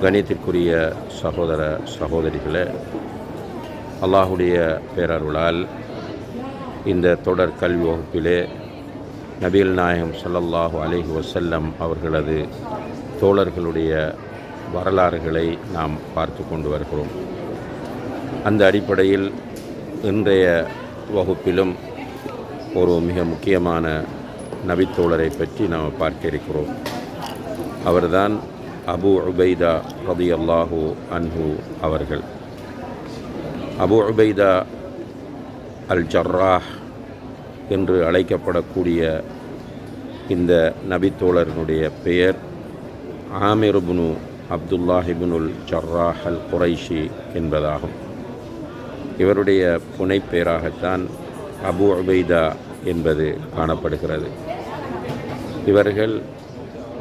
கணியத்திற்குரிய சகோதர சகோதரிகளே அல்லாஹுடைய பேரருளால் இந்த தொடர் கல்வி வகுப்பிலே நபீல் நாயகம் சல்லல்லாஹு அலிஹி வசல்லம் அவர்களது தோழர்களுடைய வரலாறுகளை நாம் பார்த்து கொண்டு வருகிறோம். அந்த அடிப்படையில் இன்றைய வகுப்பிலும் ஒரு மிக முக்கியமான நபித்தோழரை பற்றி நாம் பார்க்க இருக்கிறோம். அவர்தான் அபு உபைதா ரதி அல்லாஹூ அன்ஹு அவர்கள். அபு உபைதா அல் ஜர்ராஹ் என்று அழைக்கப்படக்கூடிய இந்த நபித்தோழர்களுடைய பெயர் ஆமிர்புனு அப்துல்லாஹிபுனுல் ஜர்ராஹ் அல் குரைஷி என்பதாகும். இவருடைய புனைப்பெயராகத்தான் அபு உபைதா என்பது காணப்படுகிறது. இவர்கள்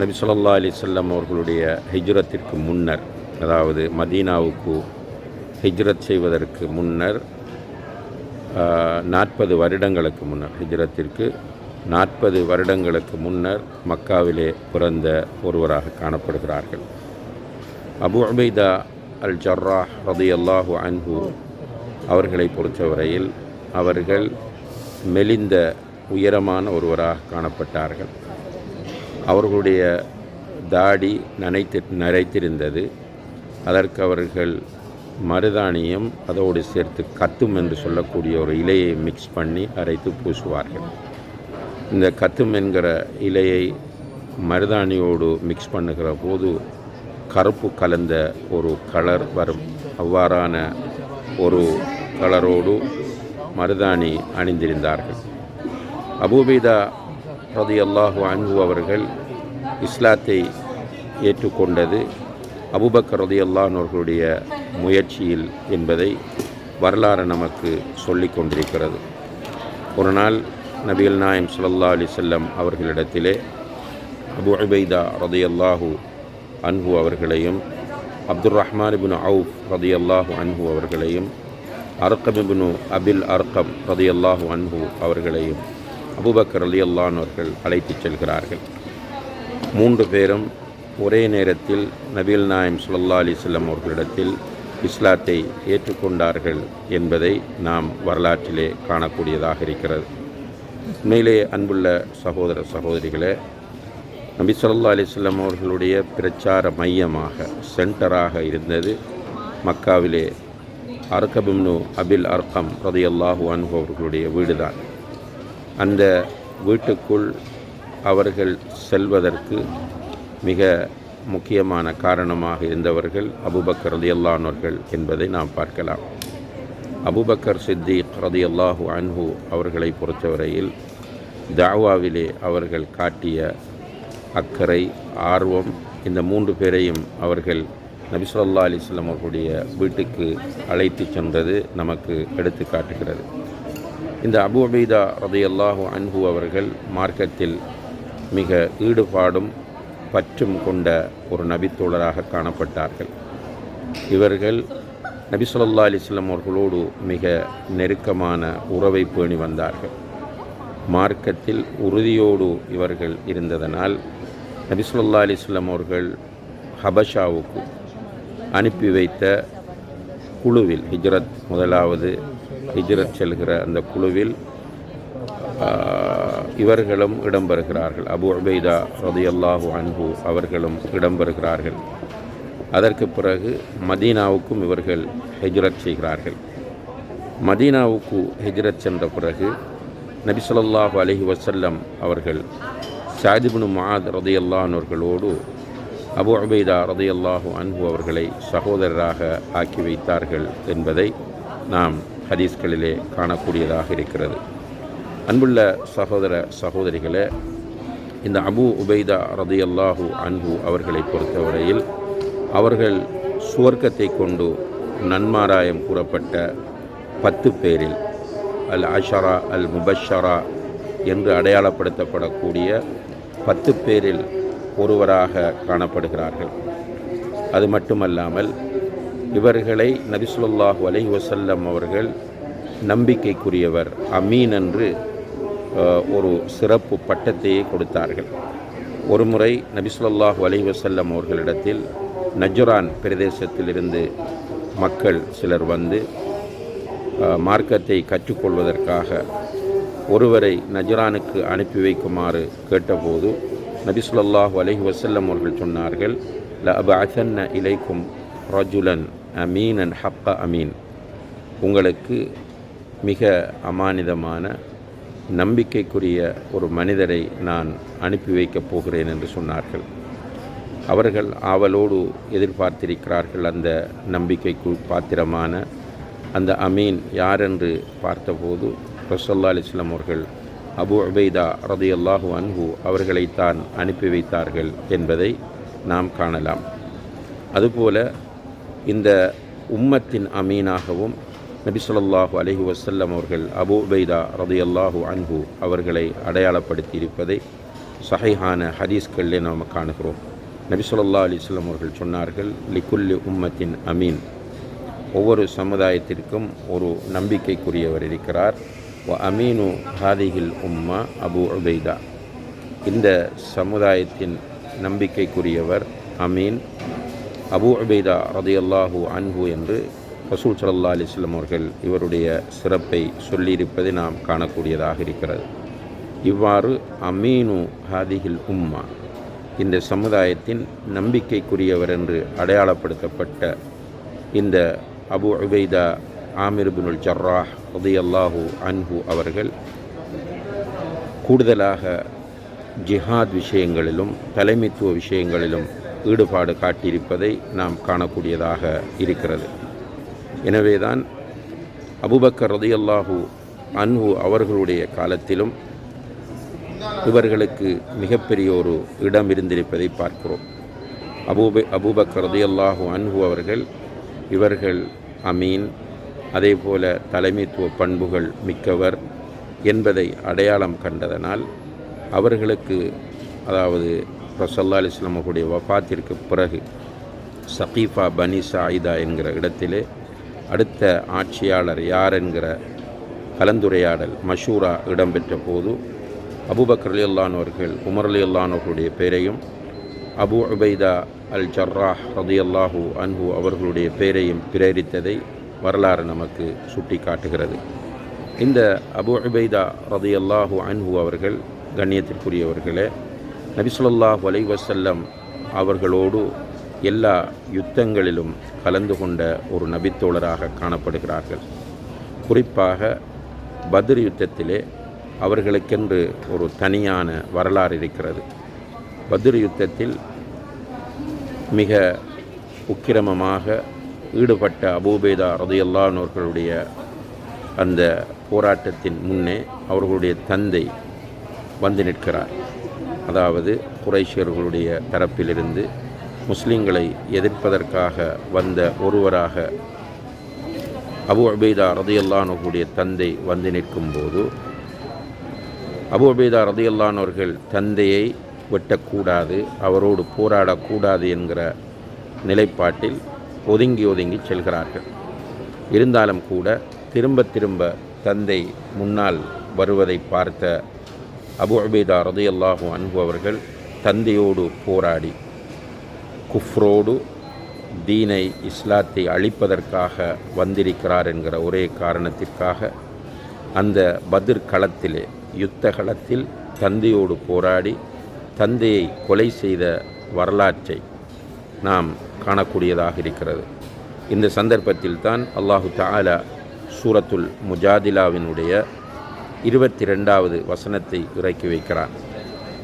நபி சொல்லா அலி சொல்லம் அவர்களுடைய ஹிஜ்ரத்திற்கு முன்னர் அதாவது மதீனாவுக்கு ஹிஜ்ரத் செய்வதற்கு முன்னர் நாற்பது வருடங்களுக்கு முன்னர் ஹிஜ்ரத்திற்கு நாற்பது வருடங்களுக்கு முன்னர் மக்காவிலே பிறந்த ஒருவராக காணப்படுகிறார்கள். அபு அபைதா அல் ஜர்ரா ரதி அல்லாஹு அன்ஹு அவர்களை பொறுத்தவரையில் அவர்கள் மெலிந்த உயரமான ஒருவராக காணப்பட்டார்கள். அவர்களுடைய தாடி நனைத்து நரைத்திருந்தது. அதற்கு அவர்கள் மருதாணியம் அதோடு சேர்த்து கத்தும் என்று சொல்லக்கூடிய ஒரு இலையை மிக்ஸ் பண்ணி அரைத்து பூசுவார்கள். இந்த கத்தும் என்கிற இலையை மருதாணியோடு மிக்ஸ் பண்ணுகிற போது கருப்பு கலந்த ஒரு கலர் வரும். அவ்வாறான ஒரு கலரோடு மருதாணி அணிந்திருந்தார்கள். அபூபிதா ரதி அல்லாஹு அன்பு அவர்கள் இஸ்லாத்தை ஏற்றுக்கொண்டது. அபுபக்கர் ரதி அல்லாஹர்களுடைய முயற்சியில் என்பதை வரலாறு நமக்கு சொல்லி கொண்டிருக்கிறது. ஒரு நாள் நபிகள் நாயம் சுல்லா அலி செல்லம் அவர்களிடத்திலே அபு உபைதா ரதி அல்லாஹூ அன்ஹு அவர்களையும் அப்துல் ரஹ்மான் இபின் அவுஃப் ரதி அல்லாஹு அன்ஹு அவர்களையும் அர்கமிபினு அபில் அர்கம் ரதி அல்லாஹு அன்ஹு அவர்களையும் அபுபக்கர் அலி அல்லானவர்கள் அழைத்துச் செல்கிறார்கள். மூன்று பேரும் ஒரே நேரத்தில் நபீல் நாயம் சுல்லா அலிஸ்லம் அவர்களிடத்தில் இஸ்லாத்தை ஏற்றுக்கொண்டார்கள் என்பதை நாம் வரலாற்றிலே காணக்கூடியதாக இருக்கிறது. உண்மையிலே அன்புள்ள சகோதர சகோதரிகளே நபி சொல்லா அலிஸ்லாம் அவர்களுடைய பிரச்சார மையமாக சென்டராக இருந்தது மக்காவிலே அர்கபிம்னு அபில் அர்கம் ரதையல்லாஹு அன்பு அவர்களுடைய வீடுதான். அந்த வீட்டுக்குள் அவர்கள் செல்வதற்கு மிக முக்கியமான காரணமாக இருந்தவர்கள் அபுபக்கர் ரதியல்லானவர்கள் என்பதை நாம் பார்க்கலாம். அபுபக்கர் சித்திக் ரதியல்லாஹு அன்ஹு அவர்களை பொறுத்தவரையில் தாவாவிலே அவர்கள் காட்டிய அக்கறை ஆர்வம் இந்த மூன்று பேரையும் அவர்கள் நபிசுல்லா அலிஸ்லாம் அவர்களுடைய வீட்டுக்கு அழைத்து சென்றது நமக்கு எடுத்து காட்டுகிறது. இந்த அபு அபீதா ரதையல்லாஹு அன்ஹு அவர்கள் மார்க்கத்தில் மிக ஈடுபாடும் பற்றும் கொண்ட ஒரு நபித்தோழராக காணப்பட்டார்கள். இவர்கள் நபி சொல்லா அலிஸ்லாம் அவர்களோடு மிக நெருக்கமான உறவை பேணி வந்தார்கள். மார்க்கத்தில் உறுதியோடு இவர்கள் இருந்ததனால் நபி சொல்லா அலிஸ்லாம் அவர்கள் ஹபஷாவுக்கு அனுப்பி வைத்த குழுவில் ஹிஜ்ரத் முதலாவது ஹிஜ்ரத் செல்கிற அந்த குழுவில் இவர்களும் இடம்பெறுகிறார்கள். அபு உபைதா ரதியல்லாஹு அன்பு அவர்களும் இடம்பெறுகிறார்கள். அதற்கு பிறகு மதீனாவுக்கும் இவர்கள் ஹெஜ்ரத் செய்கிறார்கள். மதீனாவுக்கு ஹெஜ்ரத் சென்ற பிறகு நபி சொல்லாஹு அலஹி வசல்லம் அவர்கள் சாதிபுனு மாத் ரதையல்லானோர்களோடு அபு அபைதா ரதையல்லாஹு அன்பு அவர்களை சகோதரராக ஆக்கி வைத்தார்கள் என்பதை நாம் ஹதீஸ்களிலே காணக்கூடியதாக இருக்கிறது. அன்புள்ள சகோதர சகோதரிகளே இந்த அபு உபைதா ரதியல்லாஹு அன்பு அவர்களை பொறுத்தவரையில் அவர்கள் சுவர்க்கத்தை கொண்டு நன்மாராயம் கூறப்பட்ட பத்து பேரில் அல் அஷரா அல் முபஷரா என்று அடையாளப்படுத்தப்படக்கூடிய பத்து பேரில் ஒருவராக காணப்படுகிறார்கள். அது மட்டுமல்லாமல் இவர்களை நபிசுல்லாஹு அலைஹி வசல்லம் அவர்கள் நம்பிக்கைக்குரியவர் அமீன் என்று ஒரு சிறப்பு பட்டத்தையே கொடுத்தார்கள். ஒருமுறை நபிசுல்லாஹு அலைஹி வசல்லம் அவர்களிடத்தில் நஜ்ரான் பிரதேசத்திலிருந்து மக்கள் சிலர் வந்து மார்க்கத்தை கற்றுக்கொள்வதற்காக ஒருவரை நஜ்ரானுக்கு அனுப்பி வைக்குமாறு கேட்டபோது நபி அலஹி வசல்லம் அவர்கள் சொன்னார்கள் ல அபஅசன்ன இலைக்கும் ரஜுலன் அமீன் அண்ட் ஹப்ப அமீன். உங்களுக்கு மிக அமானிதமான நம்பிக்கைக்குரிய ஒரு மனிதரை நான் அனுப்பி வைக்கப் போகிறேன் என்று சொன்னார்கள். அவர்கள் ஆவலோடு எதிர்பார்த்திருக்கிறார்கள் அந்த நம்பிக்கைக்கு பாத்திரமான அந்த அமீன் யார் என்று பார்த்தபோது ரசல்லா அலிஸ்லாம் அவர்கள் அபு உபைதா ரதியல்லாஹு அன்ஹு அவர்களைத்தான் அனுப்பி வைத்தார்கள் என்பதை நாம் காணலாம். அதுபோல இந்த உம்மத்தின் அமீனாகவும் நபி சொல்லாஹு அலஹி வசல்லம் அவர்கள் அபு உபைதா ரதியல்லாஹு அன்ஹு அவர்களை அடையாளப்படுத்தி இருப்பதை சஹைஹான ஹதீஸ்களிலே நாம் காணுகிறோம். நபி சொல்லா அலைஹி அவர்கள் சொன்னார்கள் லிகுல்லி உம்மத்தின் அமீன். ஒவ்வொரு சமுதாயத்திற்கும் ஒரு நம்பிக்கைக்குரியவர் இருக்கிறார். வ அமீனு ஹாதிகில் உம்மா அபு உபைதா. இந்த சமுதாயத்தின் நம்பிக்கைக்குரியவர் அமீன். அபு உபைதா ரதியல்லாஹு அன்ஹு என்று ரசூல் சல்லா அலிஸ்லம் அவர்கள் இவருடைய சிறப்பை சொல்லியிருப்பதை நாம் காணக்கூடியதாக இருக்கிறது. இவ்வாறு அமீனு ஹாதிகில் உம்மா இந்த சமுதாயத்தின் நம்பிக்கைக்குரியவர் என்று அடையாளப்படுத்தப்பட்ட இந்த அபு உபைதா ஆமிர்பினுல் ஜர்ராஹ் ரதியல்லாஹு அன்ஹு அவர்கள் கூடுதலாக ஜிஹாத் விஷயங்களிலும் தலைமைத்துவ விஷயங்களிலும் ஈடுபாடு காட்டியிருப்பதை நாம் காணக்கூடியதாக இருக்கிறது. எனவேதான் அபுபக்கர் ரதியல்லாஹு அன்ஹு அவர்களுடைய காலத்திலும் இவர்களுக்கு மிகப்பெரிய ஒரு இடம் இருந்திருப்பதை பார்க்கிறோம். அபூபை அபூபக்கர் ரதியல்லாஹு அன்ஹு அவர்கள் இவர்கள் அமீன் அதே போல தலைமைத்துவ பண்புகள் மிக்கவர் என்பதை அடையாளம் கண்டதனால் அவர்களுக்கு அதாவது ரசல்லா அலிஸ்லாம் அவர்களுடைய வஃபாத்திற்கு பிறகு சகீஃபா பனி சாயிதா என்கிற இடத்திலே அடுத்த ஆட்சியாளர் யார் என்கிற கலந்துரையாடல் மஷூரா இடம்பெற்ற போது அபுபக்கர் அலியல்லான் அவர்கள் உமர் அலியல்லான் அவர்களுடைய பெயரையும் அபு உபைதா அல் ஜர்ராஹ் ரதியல்லாஹூ அன்ஹு அவர்களுடைய பெயரையும் பிரேரித்ததை வரலாறு நமக்கு சுட்டி காட்டுகிறது இந்த அபு உபைதா ரதியல்லாஹூ அன்ஹு அவர்கள் கண்ணியத்திற்குரியவர்களே நபிசுல்லாஹு அலை வசல்லம் அவர்களோடு எல்லா யுத்தங்களிலும் கலந்து கொண்ட ஒரு நபித்தோழராக காணப்படுகிறார்கள். குறிப்பாக பத்ர் யுத்தத்திலே அவர்களுக்கென்று ஒரு தனியான வரலாறு இருக்கிறது. பத்ர் யுத்தத்தில் மிக உக்கிரமமாக ஈடுபட்ட அபூபேதா ரதையல்லானோர்களுடைய அந்த போராட்டத்தின் முன்னே அவர்களுடைய தந்தை வந்து நிற்கிறார். அதாவது குறைஷியர்களுடைய தரப்பிலிருந்து முஸ்லிம்களை எதிர்ப்பதற்காக வந்த ஒருவராக அபு அபேதா ரதையல்லானவர்களுடைய தந்தை வந்து நிற்கும்போது அபு அபேதா ரதையல்லானவர்கள் தந்தையை வெட்டக்கூடாது அவரோடு போராடக்கூடாது என்கிற நிலைப்பாட்டில் ஒதுங்கி ஒதுங்கி செல்கிறார்கள். இருந்தாலும் கூட திரும்ப திரும்ப தந்தை முன்னால் வருவதை பார்த்த அபு உபேதா ரதி அல்லாஹு அன்பு அவர்கள் தந்தையோடு போராடி குஃப்ரோடு தீனை இஸ்லாத்தை அழிப்பதற்காக வந்திருக்கிறார் என்கிற ஒரே காரணத்திற்காக அந்த பதிர் களத்திலே யுத்த களத்தில் தந்தையோடு போராடி தந்தையை கொலை செய்த வரலாற்றை நாம் காணக்கூடியதாக இருக்கிறது. இந்த சந்தர்ப்பத்தில் தான் அல்லாஹு தாலா சூரத்துல் முஜாதிலாவினுடைய இருபத்தி ரெண்டாவது வசனத்தை இறக்கி வைக்கிறான்.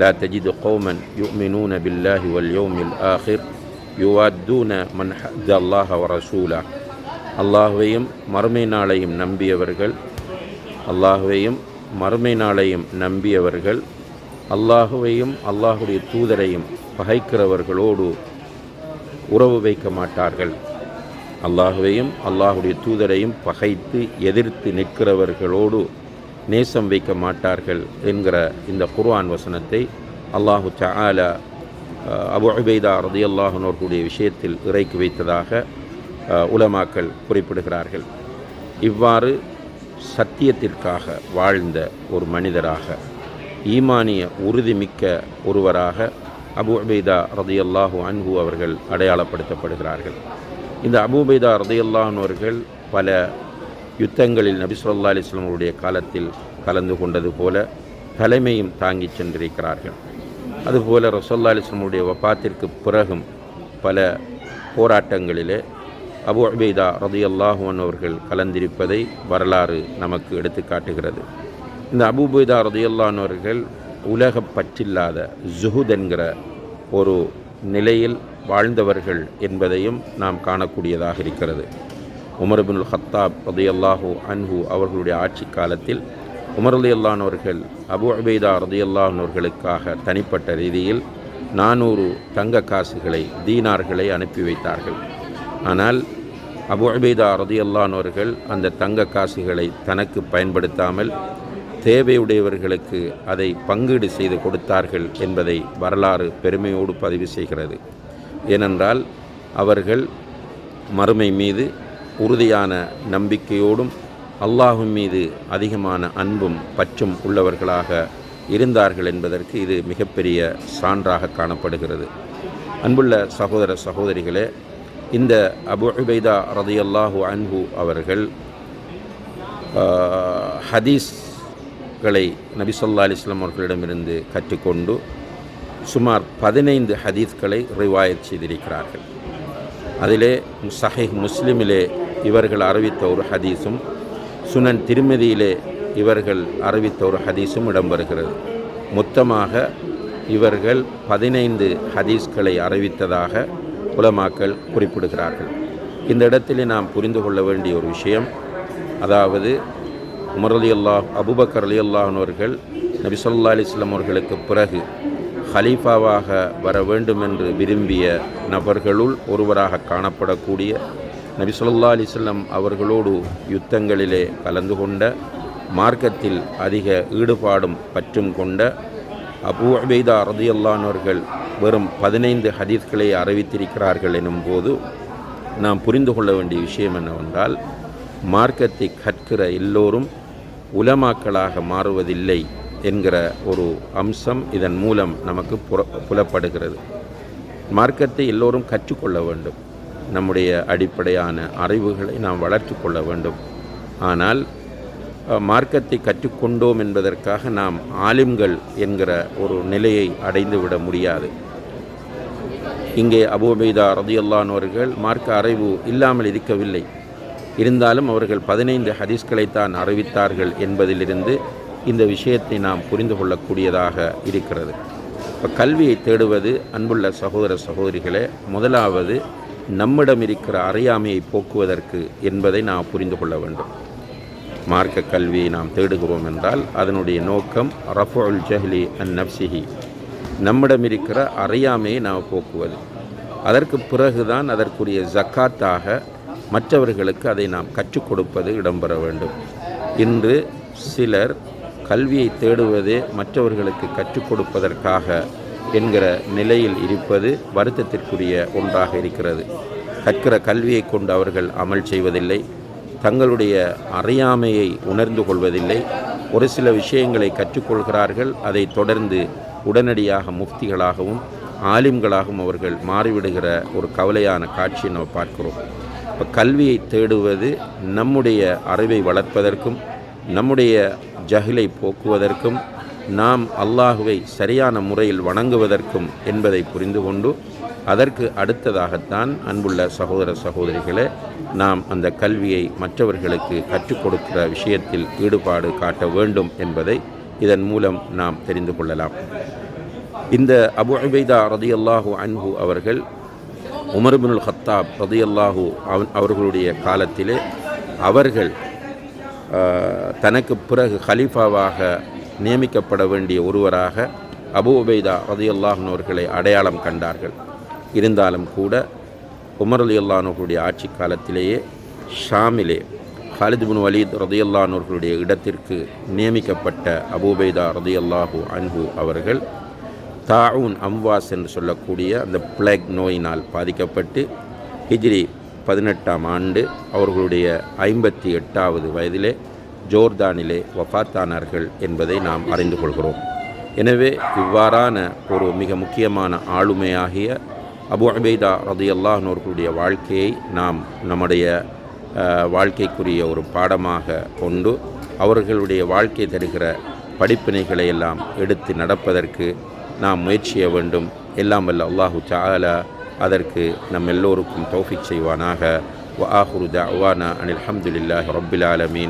லா தஜிது கௌமன் யுமினூன பில்லாஹி வல் யோமில் ஆஹிர் யுவாத்தூன மன் ஹத் அல்லாஹ ரசூலா அல்லாஹுவையும் மறுமை நாளையும் நம்பியவர்கள் அல்லாஹுவையும் மறுமை நாளையும் நம்பியவர்கள் அல்லாஹுவையும் அல்லாஹுடைய தூதரையும் பகைக்கிறவர்களோடு உறவு வைக்க மாட்டார்கள். அல்லாஹுவையும் அல்லாஹுடைய தூதரையும் பகைத்து எதிர்த்து நிற்கிறவர்களோடு நேசம் வைக்க மாட்டார்கள் என்கிற இந்த குர்ஆன் வசனத்தை அல்லாஹு தஆலா அபு உபைதா ரதியல்லாஹனோர்களுடைய விஷயத்தில் இறக்கி வைத்ததாக உலமாக்கள் குறிப்பிடுகிறார்கள். இவ்வாறு சத்தியத்திற்காக வாழ்ந்த ஒரு மனிதராக ஈமானிய உறுதிமிக்க ஒருவராக அபு உபைதா ரதியல்லாஹு அன்ஹு அவர்கள் அடையாளப்படுத்தப்படுகிறார்கள். இந்த அபு உபைதா பல யுத்தங்களில் நபி சொல்லா அலிஸ்லாம் அவருடைய காலத்தில் கலந்து கொண்டது போல தலைமையும் தாங்கிச் சென்றிருக்கிறார்கள். அதுபோல ரசோல்லா அலிஸ்லமுடைய வப்பாத்திற்கு பிறகும் பல போராட்டங்களிலே அபு உபைதா ரதியல்லாஹுவன் அவர்கள் கலந்திருப்பதை வரலாறு நமக்கு எடுத்து காட்டுகிறது. இந்த அபுபேதா உபைதா அவர்கள் உலக பற்றில்லாத ஜுஹுத் என்கிற ஒரு நிலையில் வாழ்ந்தவர்கள் என்பதையும் நாம் காணக்கூடியதாக இருக்கிறது. உமர்பின் ஹத்தாப் ரதி அல்லாஹு அன்ஹு அவர்களுடைய ஆட்சி காலத்தில் உமர் அலி அல்லானவர்கள் அபு உபைதா ரதி அல்லாஹர்களுக்காக தனிப்பட்ட ரீதியில் நானூறு தங்க காசுகளை தீனார்களை அனுப்பி வைத்தார்கள். ஆனால் அபு உபைதா ரதி அல்லானவர்கள் அந்த தங்க காசுகளை தனக்கு பயன்படுத்தாமல் தேவையுடையவர்களுக்கு அதை பங்கீடு செய்து கொடுத்தார்கள் என்பதை வரலாறு பெருமையோடு பதிவு செய்கிறது. ஏனென்றால் அவர்கள் மறுமை மீது உறுதியான நம்பிக்கையோடும் அல்லாஹும் மீது அதிகமான அன்பும் பற்றும் உள்ளவர்களாக இருந்தார்கள் என்பதற்கு இது மிகப்பெரிய சான்றாக காணப்படுகிறது. அன்புள்ள சகோதர சகோதரிகளே இந்த அபு உபைதா ரதியல்லாஹு அன்ஹு அவர்கள் ஹதீஸ்களை நபி சொல்லா அலிஸ்லாம் அவர்களிடமிருந்து கற்றுக்கொண்டு சுமார் பதினைந்து ஹதீஸ்களை ரிவாயத் செய்திருக்கிறார்கள். அதிலே சஹீஹ் முஸ்லிமிலே இவர்கள் அறிவித்த ஒரு ஹதீஸும் சுனன் திருமதியிலே இவர்கள் அறிவித்த ஒரு ஹதீஸும் இடம்பெறுகிறது. மொத்தமாக இவர்கள் பதினைந்து ஹதீஸ்களை அறிவித்ததாக உலமாக்கள் குறிப்பிடுகிறார்கள். இந்த இடத்திலே நாம் புரிந்து கொள்ள வேண்டிய ஒரு விஷயம் அதாவது உமர் அலி அல்லாஹ் அபுபக்கர் அலி அல்லாஹர்கள் நபி சொல்லா அலிஸ்லாம் அவர்களுக்கு பிறகு ஹலீஃபாவாக வர வேண்டும் என்று விரும்பிய நபர்களுள் ஒருவராக காணப்படக்கூடிய நபி சொல்லா அலிஸ்லம் அவர்களோடு யுத்தங்களிலே கலந்து கொண்ட மார்க்கத்தில் அதிக ஈடுபாடும் பற்றும் கொண்ட அபூ உபைதா ரதியல்லானவர்கள் வெறும் பதினைந்து ஹதீஸ்களை அறிவித்திருக்கிறார்கள் எனும் போது நாம் புரிந்து கொள்ள வேண்டிய விஷயம் என்னவென்றால் மார்க்கத்தை கற்கிற எல்லோரும் உலமாக்களாக மாறுவதில்லை என்கிற ஒரு அம்சம் இதன் மூலம் நமக்கு புற புலப்படுகிறது. மார்க்கத்தை எல்லோரும் கற்றுக்கொள்ள வேண்டும். நம்முடைய அடிப்படையான அறிவுகளை நாம் வளர்த்து கொள்ள வேண்டும். ஆனால் மார்க்கத்தை கற்றுக்கொண்டோம் என்பதற்காக நாம் ஆலிம்கள் என்கிற ஒரு நிலையை அடைந்துவிட முடியாது. இங்கே அபூபைதா ரதியல்லானவர்கள் மார்க்க அறிவு இல்லாமல் இருக்கவில்லை. இருந்தாலும் அவர்கள் பதினைந்து ஹதீஸ்களைத்தான் அறிவித்தார்கள் என்பதிலிருந்து இந்த விஷயத்தை நாம் புரிந்து கொள்ளக்கூடியதாக இருக்கிறது. இப்போ கல்வியை தேடுவது அன்புள்ள சகோதர சகோதரிகளே முதலாவது நம்மிடம் இருக்கிற அறியாமையை போக்குவதற்கு என்பதை நாம் புரிந்து கொள்ள வேண்டும். மார்க்க கல்வியை நாம் தேடுகிறோம் என்றால் அதனுடைய நோக்கம் ரஃபுல் ஜஹ்லி அன் நப்சிஹி நம்மிடம் இருக்கிற அறியாமையை நாம் போக்குவது. அதற்கு பிறகுதான் அதற்குரிய ஜக்காத்தாக மற்றவர்களுக்கு அதை நாம் கற்றுக் கொடுப்பது இடம்பெற வேண்டும். இன்று சிலர் கல்வியை தேடுவதே மற்றவர்களுக்கு கற்றுக் கொடுப்பதற்காக என்கிற நிலையில் இருப்பது வருத்தத்திற்குரிய ஒன்றாக இருக்கிறது. கற்கிற கல்வியை கொண்டு அவர்கள் அமல் செய்வதில்லை. தங்களுடைய அறியாமையை உணர்ந்து கொள்வதில்லை. ஒரு சில விஷயங்களை கற்றுக்கொள்கிறார்கள். அதை தொடர்ந்து உடனடியாக முஃப்திகளாகவும் ஆலிம்களாகவும் அவர்கள் மாறிவிடுகிற ஒரு கவலையான காட்சியை நம்ம பார்க்கிறோம். இப்போ கல்வியை தேடுவது நம்முடைய அறிவை வளர்ப்பதற்கும் நம்முடைய ஜஹிலை போக்குவதற்கும் நாம் அல்லாஹுவை சரியான முறையில் வணங்குவதற்கும் என்பதை புரிந்து கொண்டு அதற்கு அடுத்ததாகத்தான் அன்புள்ள சகோதர சகோதரிகளே நாம் அந்த கல்வியை மற்றவர்களுக்கு கற்றுக் கொடுக்கிற விஷயத்தில் ஈடுபாடு காட்ட வேண்டும் என்பதை இதன் மூலம் நாம் தெரிந்து கொள்ளலாம். இந்த அபு உபைதா ரதியல்லாஹு அன்ஹு அவர்கள் உமர் பினுல் ஹத்தாப் ரதியல்லாஹு அவன் அவர்களுடைய காலத்திலே அவர்கள் தனக்கு பிறகு ஹலீஃபாவாக நியமிக்கப்பட வேண்டிய ஒருவராக அபு உபைதா ரதியல்லாஹன் அவர்களை அடையாளம் கண்டார்கள். இருந்தாலும் கூட உமர் அலி அல்லானோர்களுடைய ஆட்சி காலத்திலேயே ஷாமிலே ஹாலித் பின் வலீத் ரதியல்லானவர்களுடைய இடத்திற்கு நியமிக்கப்பட்ட அபூபைதா ரதியல்லாஹு அன்பு அவர்கள் தாவுன் அம்வாஸ் என்று சொல்லக்கூடிய அந்த பிளேக் நோயினால் பாதிக்கப்பட்டு ஹிஜ்ரி பதினெட்டாம் ஆண்டு அவர்களுடைய ஐம்பத்தி எட்டாவது வயதிலே ஜோர்தானிலே வஃபாத்தானார்கள் என்பதை நாம் அறிந்து கொள்கிறோம் எனவே இவ்வாறான ஒரு மிக முக்கியமான ஆளுமையாகிய அபு அபைதா ரதியல்லாஹ்னோர்களுடைய வாழ்க்கையை நாம் நம்முடைய அஹ், வாழ்க்கைக்குரிய ஒரு பாடமாக கொண்டு அவர்களுடைய வாழ்க்கை தருகிற படிப்பினைகளை எல்லாம் எடுத்து நடப்பதற்கு நாம் முயற்சிய வேண்டும் எல்லாம் வல்ல அல்லாஹு தஆலா அதற்கு நம் எல்லோருக்கும் தௌஃபிக் செய்வானாக وآخر دعوانا أن الحمد لله رب العالمين